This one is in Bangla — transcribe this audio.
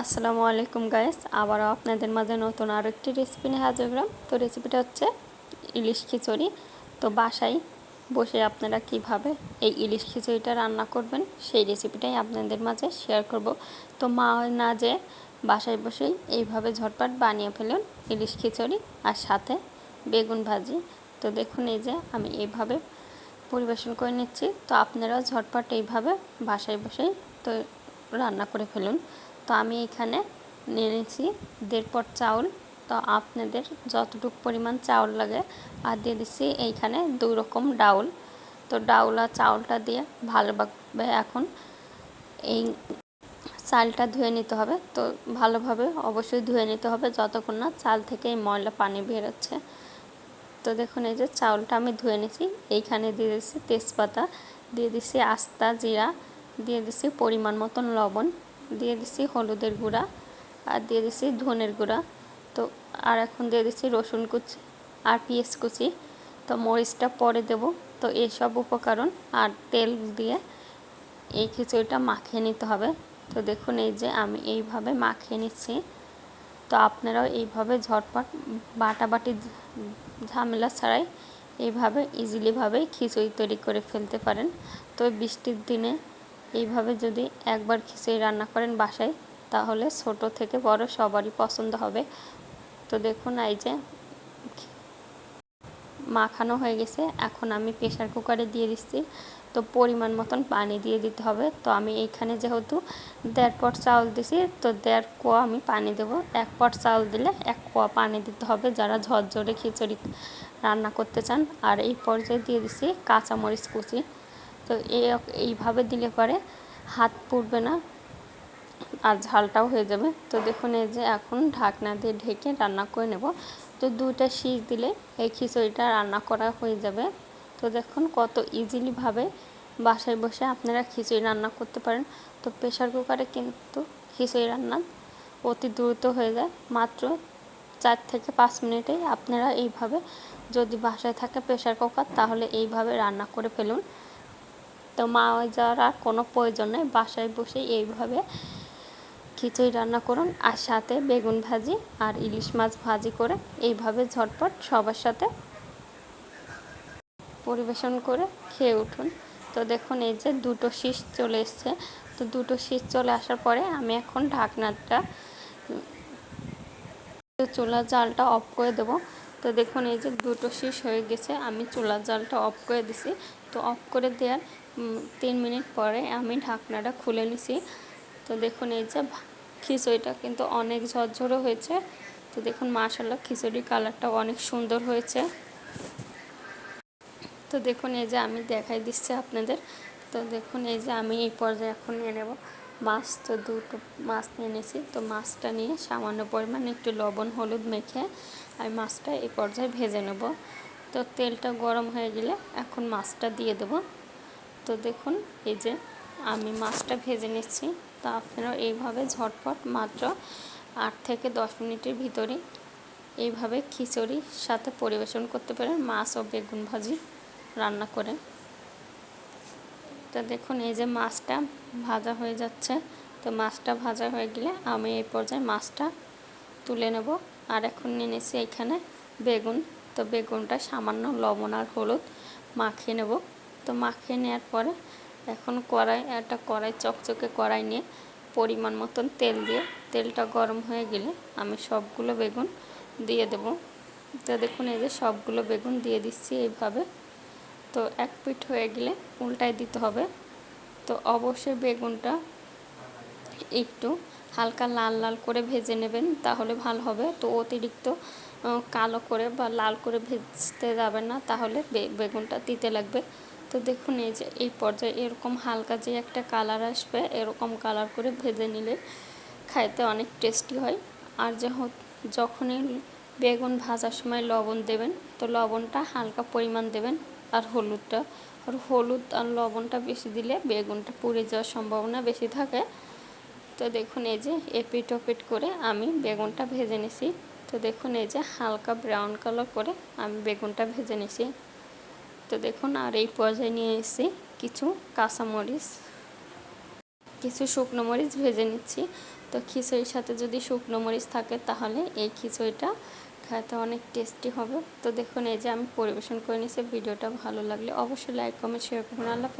আসসালামু আলাইকুম গাইস আবারও আপনাদের মাঝে নতুন আরও একটি রেসিপি নিয়ে হাজির হলাম। তো রেসিপিটা হচ্ছে ইলিশ খিচুড়ি। তো বাসায় বসে আপনারা কীভাবে এই ইলিশ খিচুড়িটা রান্না করবেন, সেই রেসিপিটাই আপনাদের মাঝে শেয়ার করব। তো মা না যে বাসায় বসেই এইভাবে ঝটপট বানিয়ে ফেলুন ইলিশ খিচুড়ি আর সাথে বেগুন ভাজি। তো দেখুন এই যে আমি এইভাবে পরিবেশন করে নিচ্ছি। তো আপনারাও ঝটপট এইভাবে বাসায় বসেই তো রান্না করে ফেলুন। তো আমি এখানে নিয়ে নিয়েছি দেড় পট চাউল। তো আপনাদের যতটুকু পরিমাণ চাউল লাগে, আর দিয়ে দিচ্ছি এইখানে দুই রকম ডাউল। তো ডাউল আর চাউলটা দিয়ে ভালোভাবে এখন এই চালটা ধুয়ে নিতে হবে। তো ভালোভাবে অবশ্যই ধুয়ে নিতে হবে যতক্ষণ না চাল থেকে এই ময়লা পানি বেরোচ্ছে তো দেখুন এই যে চাউলটা আমি ধুয়ে নিয়েছি। এইখানে দিয়ে দিচ্ছি তেজপাতা, দিয়ে দিচ্ছি আস্তা জিরা, দিয়ে দিচ্ছি পরিমাণ মতন লবণ। দিয়ে দিচ্ছি হলুদের গুঁড়া আর দিয়ে দিচ্ছি ধনের গুঁড়া। তো আর এখন দিয়ে দিচ্ছি রসুন কুচি আর পেঁয়াজ কুচি। তো মরিচটা পরে দেব। তো এইসব উপকরণ আর তেল দিয়ে এই খিচুড়িটা মাখিয়ে নিতে হবে। তো দেখুন এই যে আমি এইভাবে মাখিয়ে নিচ্ছি। তো আপনারাও এইভাবে ঝটপট বাটাবাটি ঝামেলা ছাড়াই এইভাবে ইজিলিভাবেই খিচুড়ি তৈরি করে ফেলতে পারেন। তো বৃষ্টির দিনে এইভাবে যদি একবার খিচুড়ি রান্না করেন বাসায়, তাহলে ছোট থেকে বড় সবারই পছন্দ হবে। তো দেখুন, এই যে মাখানো হয়ে গেছে। এখন আমি প্রেশার কুকারে দিয়ে দিচ্ছি। তো পরিমাণ মতন পানি দিয়ে দিতে হবে। তো আমি এইখানে যেহেতু দেড় পট চাউল দিছি, তো দেড় কোয়া আমি পানি দেব। এক পট চাউল দিলে এক কোয়া পানি দিতে হবে যারা ঝরঝরে খিচুড়ি রান্না করতে চান। আর এই পর্যায়ে দিয়ে দিছি কাঁচামরিচ কুচি। তো এইভাবে দিলে পরে হাত পুড়বে না আর ঝালটাও হয়ে যাবে। তো দেখুন এই যে এখন ঢাকনা দিয়ে ঢেকে রান্না করে নেব। তো দুইটা শীষ দিলে এই খিচুড়িটা রান্না করা হয়ে যাবে। তো দেখুন কত ইজিলিভাবে বাসায় বসে আপনারা খিচুড়ি রান্না করতে পারেন। তো প্রেশার কুকারে কিন্তু খিচুড়ি রান্না অতি দ্রুত হয়ে যায়। মাত্র চার থেকে পাঁচ মিনিটেই আপনারা এইভাবে যদি বাসায় থাকে প্রেশার কুকার তাহলে এইভাবে রান্না করে ফেলুন। তো মা যাওয়ার আর কোনো প্রয়োজন নেই। বাসায় বসে এইভাবে খিচুড়ি রান্না করুন আর সাথে বেগুন ভাজি আর ইলিশ মাছ ভাজি করে এইভাবে ঝটপট সবার সাথে পরিবেশন করে খেয়ে উঠুন। তো দেখুন এই যে দুটো শীষ চলে এসছে। তো দুটো শীষ চলে আসার পরে আমি এখন ঢাকনাটা চুলার জালটা অফ করে দেবো। তো দেখুন এই যে দুটো শীষ হয়ে গেছে। আমি চুলার জালটা অফ করে দিছি। তো অফ করে দেওয়ার তিন মিনিট পরে আমি ঢাকনাটা খুলে নিছি। তো দেখুন, এই যে খিচুড়িটা কিন্তু অনেক ঝরঝরো হয়েছে। তো দেখুন মাশাল্লাহ খিচুড়ির কালারটা অনেক সুন্দর হয়েছে। তো দেখুন, এই যে আমি দেখাই দিচ্ছি আপনাদের। তো দেখুন, এই যে আমি এই পর্যায়ে এখন নিয়ে নেব মাছ। তো দুটো মাছ নিয়ে নিয়েছি তো মাছটা নিয়ে সামান্য পরিমাণ একটু লবণ, হলুদ মেখে আমি মাছটা এই পর্যায়ে ভেজে নেব। তো তেলটা গরম হয়ে গেলে এখন মাছটা দিয়ে দেব। তো দেখুন, এই যে আমি মাছটা ভেজে নিচ্ছি। তো আপনারা এইভাবে ঝটপট মাত্র আট থেকে দশ মিনিটের ভিতরে এইভাবে খিচুড়ির সাথে পরিবেশন করতে পারেন, মাছ ও বেগুন ভাজি রান্না করে। তো দেখুন, এই যে মাছটা ভাজা হয়ে যাচ্ছে। তো মাছটা ভাজা হয়ে গেলে আমি এই পর্যায়ে মাছটা তুলে নেব। আর এখন নিয়ে নিয়েছি এখানে বেগুন। তো বেগুনটা সামান্য লবণ আর হলুদ মাখিয়ে নেব। তো মাখিয়ে নেওয়ার পরে এখন কড়াই, একটা কড়াই, চকচকে কড়াই নিয়ে পরিমাণ মতন তেল দিয়ে, তেলটা গরম হয়ে গেলে আমি সবগুলো বেগুন দিয়ে দেব। তো দেখুন, এই যে সবগুলো বেগুন দিয়ে দিচ্ছি এইভাবে। তো এক পিঠ হয়ে গেলে উল্টাই দিতে হবে। তো অবশ্যই বেগুনটা একটু হালকা লাল লাল করে ভেজে নেবেন, তাহলে ভালো হবে। তো অতিরিক্ত কালো করে বা লাল করে ভেজতে যাবে না, তাহলে বেগুনটা তিতে লাগবে। তো দেখুন, এই যে এই পর্যায়ে এরকম হালকা যে একটা কালার আসবে, এরকম কালার করে ভেজে নিলে খাইতে অনেক টেস্টি হয়। আর যখনই বেগুন ভাজার সময় লবণ দেবেন, তো লবণটা হালকা পরিমাণ দেবেন আর হলুদটা। আর হলুদ আর লবণটা বেশি দিলে বেগুনটা পুড়ে যাওয়ার সম্ভাবনা বেশি থাকে। তো দেখুন, এই যে এপিট ওপিট করে আমি বেগুনটা ভেজে নিছি। তো দেখুন, এই যে হালকা ব্রাউন কালার করে আমি বেগুনটা ভেজে নিছি। তো দেখুন, আর এই পর্যায়ে নিয়ে এসেছি কিছু কাঁচামরিচ, কিছু শুকনো মরিচ ভেজে নিচ্ছি। তো খিচুড়ির সাথে যদি শুকনো মরিচ থাকে, তাহলে এই খিচুড়িটা খেতে অনেক টেস্টি হবে। তো দেখুন, এই যে আমি পরিবেশন করে নিয়েছি, ভিডিওটা ভালো লাগলে অবশ্যই লাইক কমেন্ট শেয়ার করুন আল্লাহ।